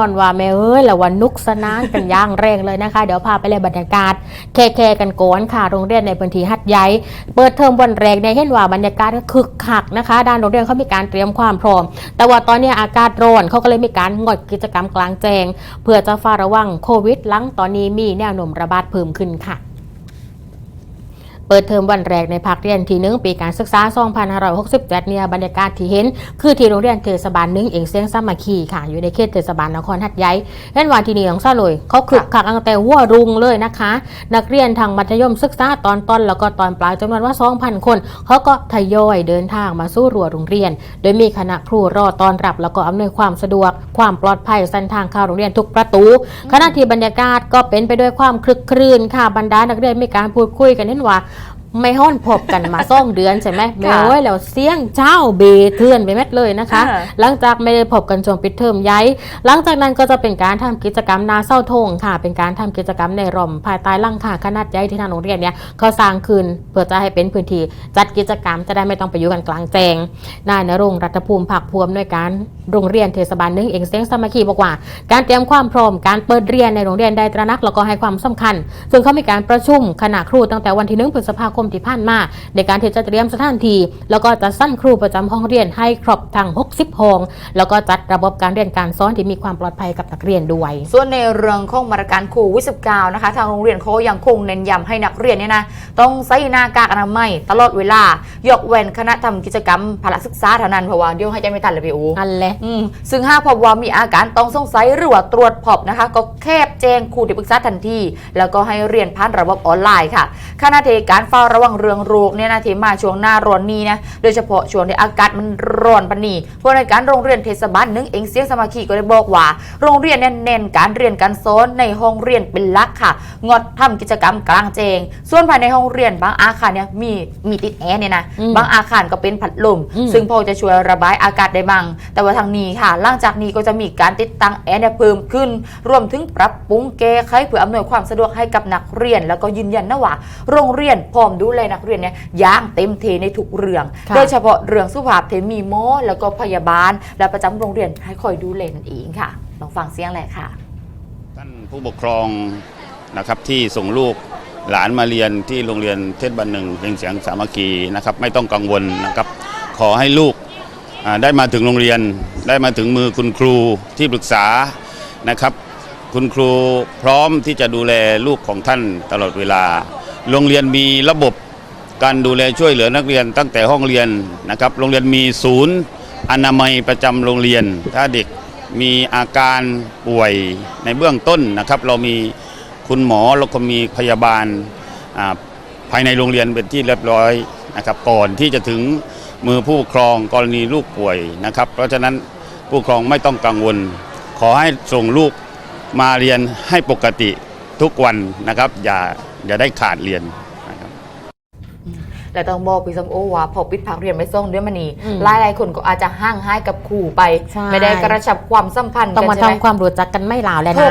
อนว่าแม่เอ้ยแล้ววันนุกสนานกันย่างแรงเลยนะคะ เดี๋ยวพาไปเลยบรรยากาศแค่ๆกันก่อนค่ะโรงเรียนในพื้นที่หัดใหญ่เปิดเทอมวันแรกในเห็นว่าบรรยากาศคึกคักนะคะ ด้านโรงเรียนเขามีการเตรียมความพร้อม แต่ว่าตอนนี้อากาศร้อนเขาก็เลยมีการงดกิจกรรมกลางแจ้งเพื่อจะฝ้าระวังโควิดหลังตอนนี้มีแนวโน้มระบาดเพิ่มขึ้นค่ะ เปิดเทอมวันแรกในภาคเรียนที่หนึ่งปีการศึกษา 2567 เนี่ยบรรยากาศที่เห็น คือที่โรงเรียนเทศบาลหนึ่งเองเสียงสามัคคีค่ะ อยู่ในเขตเทศบาลนครหัดใหญ่เห็นว่าที่นี่ของซาเลยเขาคึกคักตั้งแต่หัวรุงเลยนะคะ นักเรียนทางมัธยมศึกษาตอนต้นแล้วก็ตอนปลายจำนวนว่า 2,000 คน เขาก็ทยอยเดินทางมาสู้รั้วโรงเรียน โดยมีคณะครูรอตอนรับ แล้วก็อำนวยความสะดวก ความปลอดภัยเส้นทางเข้าโรงเรียนทุกประตูขณะที่บรรยากาศก็เป็นไปด้วยความคลึกครื้นค่ะบรรดานักเรียนมีการพูดคุยกันเห็นว่า ไม่ห้อนพบกันมาซ่องเดือนใช่ไหมไม่โอ้ยแล้วเสียงเจ้าเบเทือนไปเม็ดเลยนะคะอ่าหลังจากไม่ได้พบกันช่วงปิดเทอมย้ายหลังจากนั้นก็จะเป็นการทำกิจกรรมนาเศร้าทงค่ะ เป็นการทำกิจกรรมในร่มภายใต้หลังคาขนาดใหญ่ที่ทางโรงเรียนเนี่ยเขาสร้างขึ้นเพื่อจะให้เป็นพื้นที่จัดกิจกรรมจะได้ไม่ต้องไปอยู่กันกลางแจ้งนายนรงค์รัตภูมิผักพวมด้วยการโรงเรียนเทศบาลหนึ่งเองเสียงสามัคคีบอกว่า การเตรียมความพร้อมการเปิดเรียนในโรงเรียนได้ตระหนักแล้วก็ให้ความสำคัญ ซึ่งเขามีการประชุมคณะครูตั้งแต่วันที่หนึ่งพฤษภาคมที่ผ่านมา ในการที่จะเตรียมสถานที่แล้วก็จะสั้นครูประจำห้องเรียนให้ครบทั้ง 60 ห้อง แล้วก็จัดระบบการเรียนการสอนที่มีความปลอดภัยกับนักเรียนด้วย ส่วนในเรื่องของมาตรการโควิด 19 นะคะ ทางโรงเรียนเขายังคงเน้นย้ำให้นักเรียนเนี่ยนะต้องใส่หน้ากากอนามัยตลอดเวลายกเว้นคณะทำกิจกรรมพละศึกษาเท่านั้นเพราะว่าเดี๋ยวให้ใจไม่ทันเลยพี่อูอันแหละอืมซึ่งหากพบว่ามีอาการต้องสงสัยหรือว่าตรวจพบนะคะ ก็แคบแจ้งครูที่ปรึกษาทันทีแล้วก็ให้เรียนผ่านระบบออนไลน์ค่ะขณะที่การเฝ้าระวังเรื่องโรคเนี่ยนะที่มาช่วงหน้าร้อนนี้นะโดยเฉพาะช่วงที่อากาศมันร้อนปานนีผู้ในวยการโรงเรียนเทศบาลหนึ่งเองเสียงสมาคีก็ได้บอกว่า โรงเรียนเนี่ยเน้นการเรียนการสอนในห้องเรียนเป็นหลักค่ะ งดทำกิจกรรมกลางแจ้งส่วนภายในห้องเรียนบางอาคารเนี่ยมีมีติดแอร์เนี่ยนะอืมบางอาคารก็เป็นพัดลมอืมซึ่งพอจะช่วยระบายอากาศได้บ้างแต่ว่าทางนี้ค่ะหลังจากนี้ก็จะมีการติดตั้งแอร์เนี่ยเพิ่มขึ้น รวมถึงปรับปรุงแก้ไขเพื่ออำนวยความสะดวกให้กับนักเรียน แล้วก็ยืนยันนะว่าโรงเรียนพร้อมดูแลนักเรียนเนี่ยอย่างเต็มที่ในทุกเรื่อง ค่ะ โดยเฉพาะเรื่องสุขภาพเทมีหมอแล้วก็พยาบาล และประจำโรงเรียนให้คอยดูแลนั่นเองค่ะลองฟังเสียงแหละค่ะ ท่านผู้ปกครองนะครับที่ส่งลูกหลานมาเรียนที่โรงเรียนเทศบาลหนึ่งเพียงเสียงสามัคคีนะครับไม่ต้องกังวลนะครับ ขอให้ลูกอ่าได้มาถึงโรงเรียน ได้มาถึงมือคุณครูที่ปรึกษานะครับ คุณครูพร้อมที่จะดูแลลูกของท่านตลอดเวลา โรงเรียนมีระบบการดูแลช่วยเหลือนักเรียนตั้งแต่ห้องเรียนนะครับ โรงเรียนมีศูนย์อนามัยประจำโรงเรียน ถ้าเด็กมีอาการป่วยในเบื้องต้นนะครับ เรามีคุณหมอแล้วก็มีพยาบาลภายในโรงเรียนเป็นที่เรียบร้อยนะครับ ก่อนที่จะถึงมือผู้ปกครองกรณีลูกป่วยนะครับ เพราะฉะนั้นผู้ปกครองไม่ต้องกังวล ขอให้ส่งลูกมาเรียนให้ปกติ ทุกวันนะครับอย่าอย่าได้ขาดเรียนนะครับ และต้องบอกพี่สมโอว่าพอปิดพักเรียนไม่ส่งเดือนมานี้อืมหลายหลายๆคนก็อาจจะห่างหายกับครูไป ใช่ ไม่ได้กระชับความสัมพันธ์ต้องกันมาใช่ไหม ทำความรู้จักกันไม่ลาวแล้วนะ